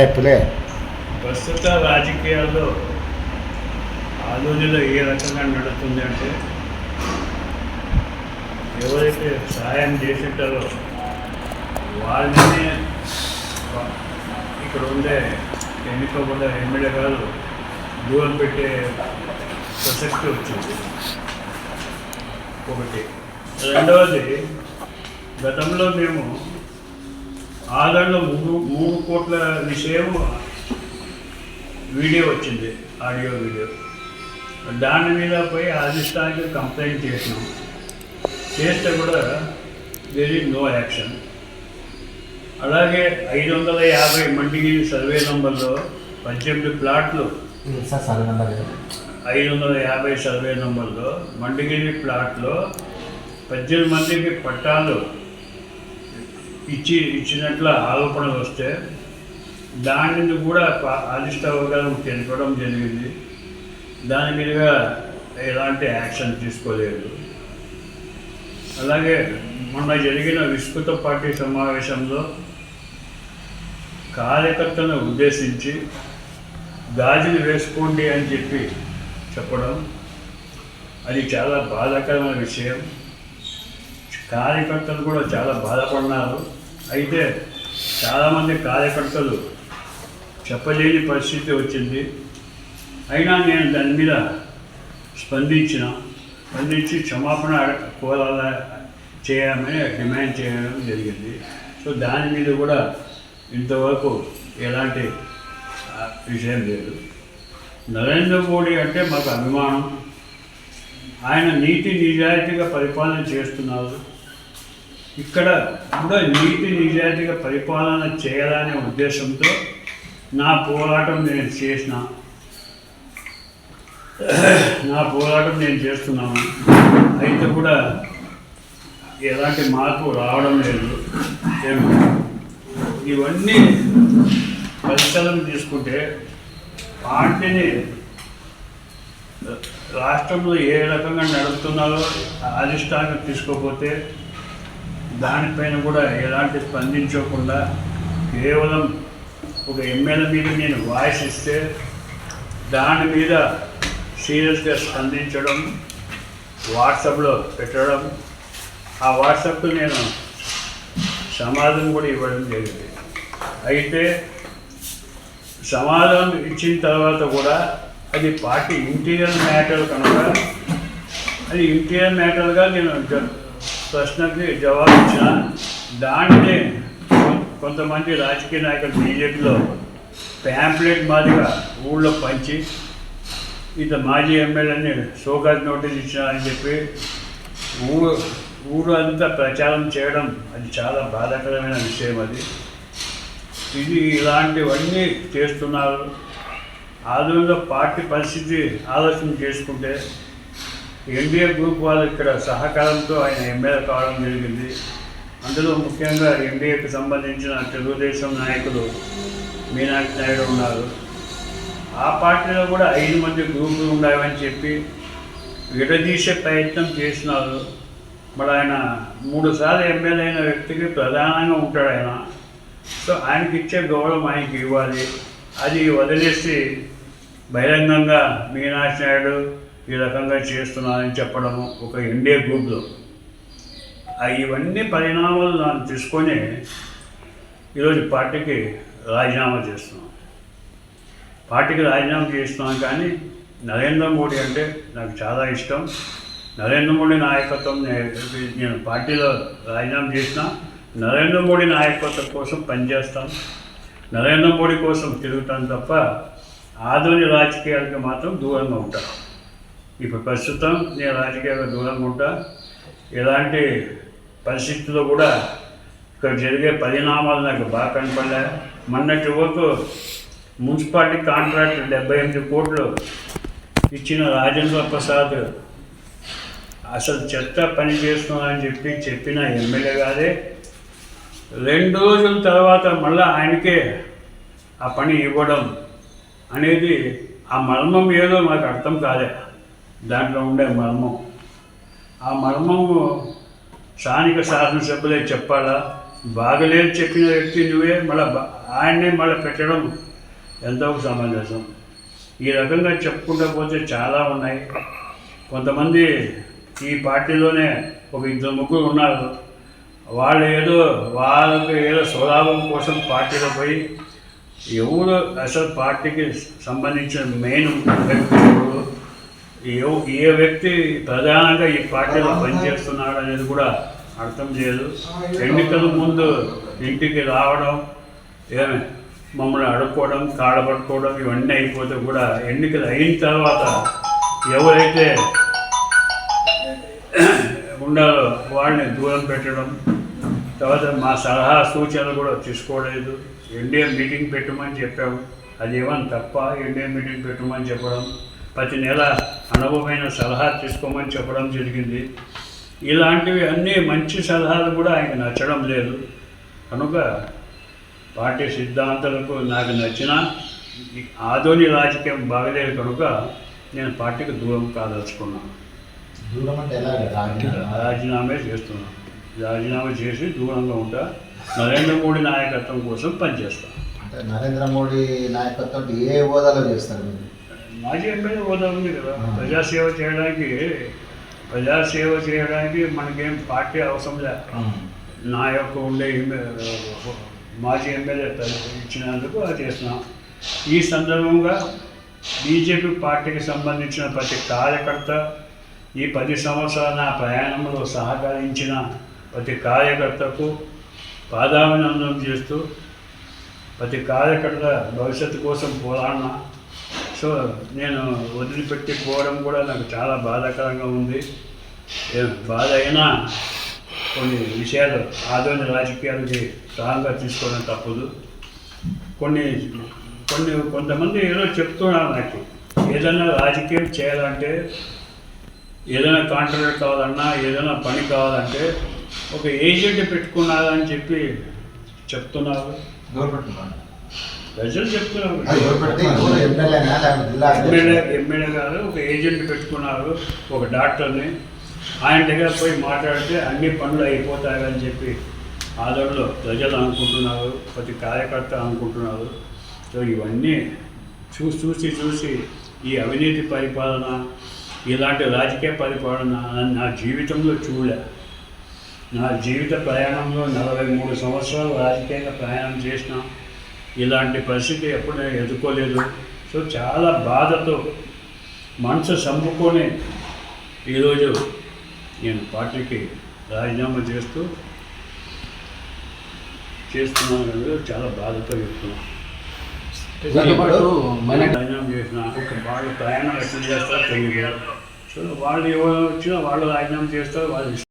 ఫిరాయింపులే ప్రస్తుత రాజకీయాల్లో ఆలోచనలో ఏ రకంగా నడుస్తుంది అంటే ఎవరైతే సహాయం చేసింటారో వాళ్ళని ఇక్కడ ఉండే ఎన్నికబడ్డ ఎమ్మెల్యే గారు దూరం పెట్టే ప్రసక్తి వచ్చింది. ఒకటి. రెండవది గతంలో మేము ఆధార్లో మూడు మూడు కోట్ల విషయం వీడియో వచ్చింది ఆడియో వీడియో. దాని మీద పోయి అధిష్టానికి కంప్లైంట్ చేసినాం. చేస్తే కూడా దేర్ ఇస్ నో యాక్షన్ అలాగే ఐదు వందల యాభై మంటికి సర్వే నంబర్లో పద్దెనిమిది ప్లాట్లు. సార్ సర్వే నెంబర్ ఐదు వందల యాభై సర్వే నంబర్లో మండగిరి ప్లాట్లో పద్దెనిమిది మందికి పట్టాలు ఇచ్చి ఇచ్చినట్లు ఆరోపణలు వస్తే దానిని కూడా ప- ఆదిష్ట తెలపడం జరిగింది. దాని మీదుగా ఎలాంటి యాక్షన్ తీసుకోలేదు. అలాగే మొన్న జరిగిన విస్తృత పార్టీ సమావేశంలో కార్యకర్తలను ఉద్దేశించి గాజులు వేసుకోండి అని చెప్పి చెప్పడం అది చాలా బాధాకరమైన విషయం. కార్యకర్తలు కూడా చాలా బాధపడినారు. అయితే చాలామంది కార్యకర్తలు చెప్పలేని పరిస్థితి వచ్చింది. అయినా నేను దాని మీద స్పందించిన స్పందించి క్షమాపణ కోరాల చేయమని డిమాండ్ చేయడం జరిగింది. సో దాని మీద కూడా ఇంతవరకు ఎలాంటి విషయం లేదు. నరేంద్ర మోడీ అంటే మాకు అభిమానం. ఆయన నీతి నిజాయితీగా పరిపాలన చేస్తున్నారు. ఇక్కడ కూడా నీతి నిజాయితీగా పరిపాలన చేయాలనే ఉద్దేశంతో నా పోరాటం నేను చేసిన నా పోరాటం నేను చేస్తున్నాను. అయితే కూడా ఎలాంటి మార్పు రావడం లేదు. ఇవన్నీ పరిస్థితులను తీసుకుంటే పార్టీని రాష్ట్రంలో ఏ రకంగా నడుపుతున్నారో అధిష్టానం తీసుకోకపోతే దానిపైన కూడా ఎలాంటి స్పందించకుండా కేవలం ఒక ఎమ్మెల్యే మీద నేను వాయిస్ ఇస్తే దాని మీద సీరియస్గా స్పందించడం వాట్సాప్లో పెట్టడం ఆ వాట్సాప్లో నేను సమాధానం కూడా ఇవ్వడం జరిగింది. అయితే సమాధానం ఇచ్చిన తర్వాత కూడా అది పార్టీ ఇంటీరియర్ మ్యాటర్ కనుక అది ఇంటీరియర్ మ్యాటర్గా నేను ప్రశ్నకి జవాబు ఇచ్చిన దాంట్లో కొంతమంది రాజకీయ నాయకులు బీజేపీలో ప్యాంప్లెట్ మాదిరిగా ఊళ్ళో పంచి ఇంత మాజీ ఎమ్మెల్యేని షోకాజ్ నోటీస్ ఇచ్చినారని చెప్పి ఊరు ఊరు అంతా ప్రచారం చేయడం అది చాలా బాధాకరమైన విషయం అది. ఇది ఇలాంటివన్నీ చేస్తున్నారు. ఆధునిక పార్టీ పరిస్థితి ఆలోచన చేసుకుంటే ఎన్డీఏ గ్రూప్ వాళ్ళు ఇక్కడ సహకారంతో ఆయన ఎమ్మెల్యే కావడం జరిగింది. అందులో ముఖ్యంగా ఎన్డీఏకి సంబంధించిన తెలుగుదేశం నాయకులు మీనాక్షి నాయుడు ఉన్నారు. ఆ పార్టీలో కూడా ఐదు మంది గ్రూపులు ఉన్నాయని చెప్పి విడదీసే ప్రయత్నం చేసినారు మరి ఆయన మూడు సార్లు ఎమ్మెల్యే అయిన వ్యక్తికి ప్రధానంగా ఉంటాడు ఆయన. సో ఆయనకి ఇచ్చే గౌరవం ఆయనకి ఇవ్వాలి. అది వదిలేసి బహిరంగంగా మీనాక్షి నాయుడు ఈ రకంగా చేస్తున్నారని చెప్పడము ఒక ఇండియా గ్రూప్లో. ఇవన్నీ పరిణామాలు దాన్ని తీసుకొని ఈరోజు పార్టీకి రాజీనామా చేస్తున్నాం. పార్టీకి రాజీనామా చేస్తున్నాం కానీ నరేంద్ర మోడీ అంటే నాకు చాలా ఇష్టం. నరేంద్ర మోడీ నాయకత్వం నేను పార్టీలో రాజీనామా చేసిన నరేంద్ర మోడీ నాయకత్వం కోసం పనిచేస్తాం. నరేంద్ర మోడీ కోసం తిరుగుతాను తప్ప ఆధునిక రాజకీయాలకు మాత్రం దూరంగా ఉంటాను ఇప్పుడు ప్రస్తుతం నేను రాజకీయాలకు దూరంగా ఉంటా. ఎలాంటి పరిస్థితుల్లో కూడా ఇక్కడ జరిగే పరిణామాలు నాకు బాగా కనపడలే. మొన్నటి వరకు మున్సిపాలిటీ కాంట్రాక్ట్ డెబ్బై ఎనిమిది కోట్లు ఇచ్చిన రాజేంద్ర ప్రసాద్ అసలు చెత్త పని చేస్తున్నానని చెప్పి చెప్పిన ఎమ్మెల్యే గారే రెండు రోజుల తర్వాత మళ్ళీ ఆయనకే ఆ పని ఇవ్వడం అనేది ఆ మర్మం ఏదో మాకు అర్థం కాలే. దాంట్లో ఉండే మర్మం. ఆ మర్మము స్థానిక శాసనసభ్యులే చెప్పాలా? బాగలేదు చెప్పిన వ్యక్తి నువ్వే మళ్ళీ ఆయన్నే మళ్ళీ పెట్టడం ఎంతో సమంజసం. ఈ రకంగా చెప్పుకుంటూ పోతే చాలా ఉన్నాయి. కొంతమంది ఈ పార్టీలోనే ఒక ఇద్దరు ముగ్గురు ఉన్నారు. వాళ్ళు ఏదో వాళ్ళకి ఏదో స్వలాభం కోసం పార్టీలో పోయి ఎవరు అసలు పార్టీకి సంబంధించిన మెయిన్ వ్యక్తులు ఏ ఏ వ్యక్తి ప్రధానంగా ఈ పార్టీలో పనిచేస్తున్నాడు అనేది కూడా అర్థం చేయదు. ఎన్నికల ముందు ఇంటికి రావడం ఏమి మమ్మల్ని అడుక్కోవడం కాళ్ళపట్టుకోవడం ఇవన్నీ అయిపోతే కూడా ఎన్నికలు అయిన తర్వాత ఎవరైతే ఉండాలో వాళ్ళని దూరం పెట్టడం తర్వాత మా సలహా సూచనలు కూడా తీసుకోలేదు. ఎన్డీఏ మీటింగ్ పెట్టమని చెప్పాము. అది ఏమని తప్ప ఎన్డీఏ మీటింగ్ పెట్టమని చెప్పడం. ప్రతి నెల అనుభవమైన సలహా తీసుకోమని చెప్పడం జరిగింది. ఇలాంటివి అన్నీ మంచి సలహాలు కూడా ఆయనకు నచ్చడం లేదు. కనుక పార్టీ సిద్ధాంతాలకు నాకు నచ్చిన ఆధోని రాజకీయం బాగలేదు కనుక నేను పార్టీకి దూరం కాదలుచుకున్నాను దూరం అంటే రాజీనామా? చేస్తున్నాను రాజీనామా చేసి దూరంగా ఉంటా. నరేంద్ర మోడీ నాయకత్వం కోసం పనిచేస్తాను అంటే నరేంద్ర మోడీ నాయకత్వం ఏ హోదాలో చేస్తారు మీరు? మాజీ ఎమ్మెల్యే హోదా ఉంది కదా. ప్రజాసేవ చేయడానికి ప్రజాసేవ చేయడానికి మనకేం పార్టీ అవసరం లేదు నా యొక్క ఉండే మాజీ ఎమ్మెల్యే ఇచ్చినందుకు అది చేస్తున్నాం. ఈ సందర్భంగా బీజేపీ పార్టీకి సంబంధించిన ప్రతి కార్యకర్త ఈ పది సంవత్సరాల నా ప్రయాణంలో సహకరించిన ప్రతి కార్యకర్తకు పాదాభినందనం చేస్తూ ప్రతి కార్యకర్త భవిష్యత్తు కోసం పోరాడిన సో నేను వదిలిపెట్టి పోవడం కూడా నాకు చాలా బాధాకరంగా ఉంది. ఏ- బాధ అయినా కొన్ని విషయాలు ఆధునిక రాజకీయాలకి స్ట్రాంగ్గా తీసుకోవడం తప్పదు. కొన్ని కొన్ని కొంతమంది ఏదో చెప్తున్నారు నాకు. ఏదైనా రాజకీయం చేయాలంటే ఏదైనా కాంట్రాక్ట్ కావాలన్నా ఏదైనా పని కావాలంటే ఒక ఏజెంట్ పెట్టుకున్నారని చెప్పి చెప్తున్నారు. గవర్నమెంట్ ప్రజలు చెప్తున్నారు. ఎమ్మెల్యే? ఎమ్మెల్యే గారు ఒక ఏజెంట్ పెట్టుకున్నారు ఒక డాక్టర్ని. ఆయన దగ్గర పోయి మాట్లాడితే అన్ని పనులు అయిపోతాయని చెప్పి ఆదరణలో ప్రజలు అనుకుంటున్నారు ప్రతి కార్యకర్త అనుకుంటున్నారు. సో ఇవన్నీ చూసి చూసి చూసి ఈ అవినీతి పరిపాలన ఇలాంటి రాజకీయ పరిపాలన నా జీవితంలో చూడలే. నా జీవిత ప్రయాణంలో నలభై మూడు సంవత్సరాలు రాజకీయంగా ప్రయాణం చేసిన. ఇలాంటి పరిస్థితి ఎప్పుడు నేను ఎదుర్కోలేదు. సో చాలా బాధతో మనసు చంపుకొని ఈరోజు నేను పార్టీకి రాజీనామా చేస్తూ చేస్తున్నాను చాలా బాధతో చెప్తున్నాను. రాజీనామా చేసిన వాళ్ళు ప్రయాణం ఎట్లా చేస్తారో తెలియదు. సో వాళ్ళు ఎవరు వచ్చినా వాళ్ళు రాజీనామా చేస్తారు వాళ్ళు